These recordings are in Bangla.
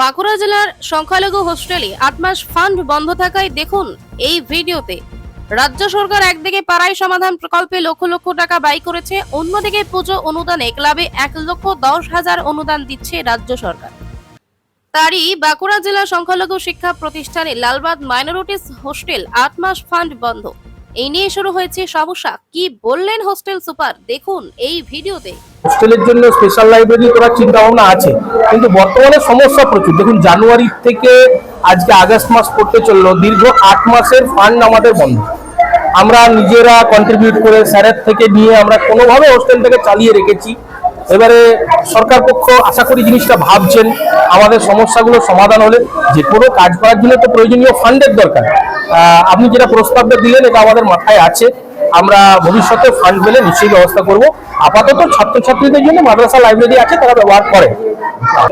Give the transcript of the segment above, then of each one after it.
বাঁকুড়া জেলার সংখ্যালঘু হোস্টেলে আট মাস ফান্ড বন্ধ থাকায় দেখুন এই ভিডিওতে। রাজ্য সরকার একদিকে পাড়াই সমাধান প্রকল্পে লক্ষ লক্ষ টাকা ব্যয় করেছে, অন্যদিকে পুজো অনুদানে ক্লাবে এক লক্ষ দশ হাজার অনুদান দিচ্ছে রাজ্য সরকার। তারই বাঁকুড়া জেলা সংখ্যালঘু শিক্ষা প্রতিষ্ঠানে লালবাদ মাইনরিটিস হোস্টেল আট মাস ফান্ড বন্ধ। এই নিয়ে শুরু হয়েছে সমস্যা। কি বললেন হোস্টেল সুপার? দেখুন এই ভিডিওতে। হোস্টেলের জন্য স্পেশাল লাইব্রেরি করার চিন্তা ভাবনা আছে। কিন্তু বর্তমানে সমস্যা প্রচুর। দেখুন, জানুয়ারি থেকে আজকে আগস্ট মাস পড়তে চলল, দীর্ঘ আট মাসের ফান্ড আমাদের বন্ধ। আমরা নিজেরা কন্ট্রিবিউট করে স্যারের থেকে নিয়ে আমরা কোনোভাবে হোস্টেলটাকে চালিয়ে রেখেছি। এবারে সরকার পক্ষ আশা করি জিনিসটা ভাবছেন, আমাদের সমস্যাগুলো সমাধান হলে যে কোনো কাজ করার জন্য তো প্রয়োজনীয় ফান্ডের দরকার। আপনি যেটা প্রস্তাবটা দিলেন, এটা আমাদের মাথায় আছে। আমরা ভবিষ্যতে ফান্ড পেলে নিশ্চয়ই ব্যবস্থা করব। আপাতত ছাত্রছাত্রীদের জন্য মাদ্রাসা লাইব্রেরি আছে, তারা ব্যবহার করে।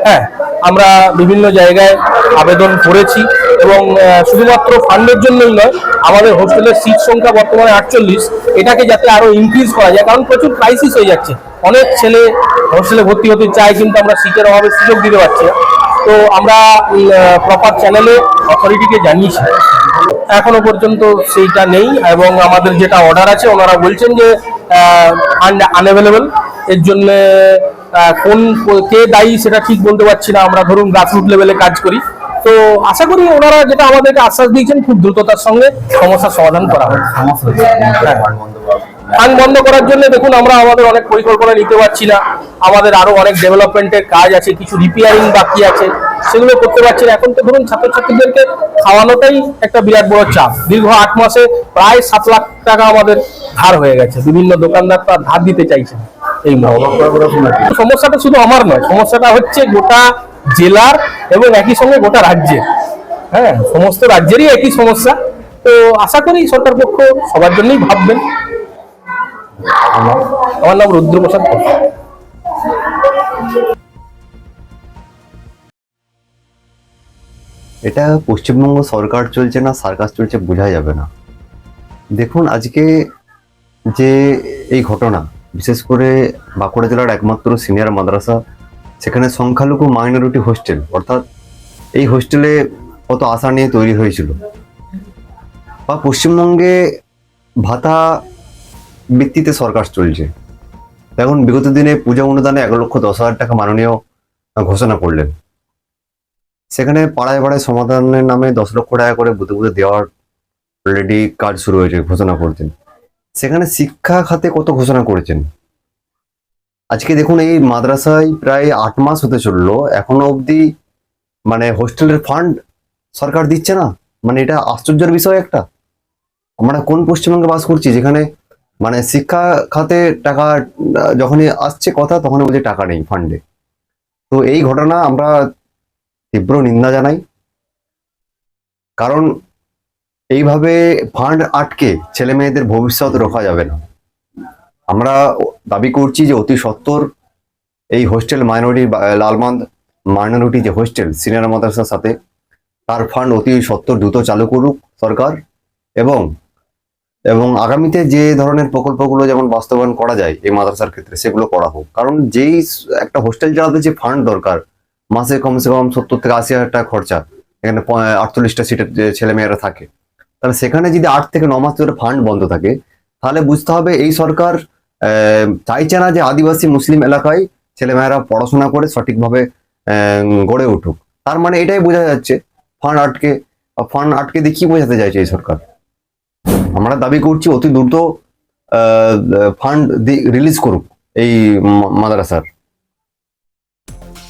হ্যাঁ আমরা বিভিন্ন জায়গায় আবেদন করেছি এবং শুধুমাত্র ফান্ডের জন্যই নয়, আমাদের হোস্টেলের সিট সংখ্যা বর্তমানে আটচল্লিশ। এটাকে যাতে আরও ইনক্রিজ করা যায়, কারণ প্রচুর ক্রাইসিস হয়ে যাচ্ছে। অনেক ছেলে হোস্টেলে ভর্তি হতে চায়, কিন্তু আমরা সিটের অভাবে সুযোগ দিতে পারছি তো আমরা প্রপার চ্যানেলে অথরিটিকে জানিয়েছি। এখনও পর্যন্ত সেইটা নেই এবং আমাদের যেটা অর্ডার আছে, ওনারা বলছেন যে আনঅ্যাভেলেবল এর জন্য কোন, কে দায়ী সেটা ঠিক বলতে পারছি না। আমরা ধরুন গ্রাসরুট লেভেলে কাজ করি। তো আশা করি ওনারা যেটা আমাদেরকে আশ্বাস দিয়েছেন, খুব দ্রুততার সঙ্গে সমস্যার সমাধান করা হবে হ্যাঁ। ফান্ড বন্ধ করার জন্য দেখুন, আমরা আমাদের অনেক পরিকল্পনা নিতে পারছি না। আমাদের আরও অনেক ডেভেলপমেন্টের কাজ আছে, কিছু রিপেয়ারিং বাকি আছে। সেগুলো করতে পারছি না। এখন তো ধরুন ছাত্রছাত্রীদেরকে খাওয়ানোটাই একটা বিরাট বড় চাপ। দীর্ঘ আট মাসে প্রায় সাত লাখ টাকা আমাদের ধার হয়ে গেছে। বিভিন্ন দোকানদার তার ধার দিতে চাইছে এই সমস্যাটা শুধু আমার নয় সমস্যাটা হচ্ছে গোটা জেলার এবং একই সঙ্গে গোটা রাজ্যের। হ্যাঁ সমস্ত রাজ্যেরই একই সমস্যা। তো আশা করি সরকার পক্ষ সবার জন্যই ভাববেন। আমার নাম রুদ্রপ্রসাদ ঘোষ। এটা পশ্চিমবঙ্গ সরকার চলছে না, সার্কাস চলছে বোঝা যাবে না। দেখুন, আজকে যে এই ঘটনা, বিশেষ করে বাঁকুড়া জেলার একমাত্র সিনিয়র মাদ্রাসা, সেখানে সংখ্যালঘু মাইনরিটি হোস্টেল, অর্থাৎ এই হোস্টেলে কত আশা নিয়ে তৈরি হয়েছিল। বা পশ্চিমবঙ্গে ভাতা ভিত্তিতে সরকার চলছে। এখন বিগত দিনে পূজা অনুদানে এক লক্ষ দশ হাজার টাকা মাননীয় ঘোষণা করলেন। সেখানে পাড়ায় পাড়ায় সমাধানের নামে দশ লক্ষ টাকা করে বুধে বুধে দেওয়ার অলরেডি কাজ শুরু হয়েছে ঘোষণা করছেন। সেখানে শিক্ষা খাতে কত ঘোষণা করেছেন? আজকে দেখুন, এই মাদ্রাসায় প্রায় আট মাস হতে চলল। এখনও অবধি মানে হোস্টেলের ফান্ড সরকার দিচ্ছে না। মানে এটা আশ্চর্যের বিষয় একটা। আমরা কোন পশ্চিমবঙ্গে বাস করছি? যেখানে মানে শিক্ষা খাতে টাকা যখনই আসছে কথা, তখনই বলছে টাকা নেই ফান্ডে। তো এই ঘটনা আমরা তীব্র নিন্দা জানাই। কারণ এইভাবে ফান্ড আটকে ছেলে মেয়েদের ভবিষ্যৎ রোখা যাবে না। আমরা দাবি করছি যে অতি সত্বর এই হোস্টেল মাইনরিটি লালমান্দ মাইনরিটি যে হোস্টেল, সিনিয়র মাদ্রাসার সাথে তার ফান্ড অতি সত্বর দ্রুত চালু করুক সরকার এবং এবং আগামীতে যে ধরনের প্রকল্পগুলো যেমন বাস্তবায়ন করা যায় এই মাদ্রাসার ক্ষেত্রে সেগুলো করা হোক। কারণ যেই একটা হোস্টেল চালাতে যে ফান্ড দরকার মাসে কমসে কম সত্তর থেকে আশি হাজার টাকা খরচা। এখানে আটচল্লিশটা সিটের ছেলেমেয়েরা থাকে। তাহলে সেখানে যদি আট থেকে ন মাস ধরে ফান্ড বন্ধ থাকে, তাহলে বুঝতে হবে এই সরকার চাইছে না যে আদিবাসী মুসলিম এলাকায় ছেলেমেয়েরা পড়াশোনা করে সঠিকভাবে গড়ে উঠুক। তার মানে এটাই বোঝা যাচ্ছে। ফান্ড আটকে ফান্ড আটকে দিয়ে কি বোঝাতে চাইছে এই সরকার? আমরা দাবি করছি অতি দ্রুত ফান্ড রিলিজ করুক এই মাদ্রাসার।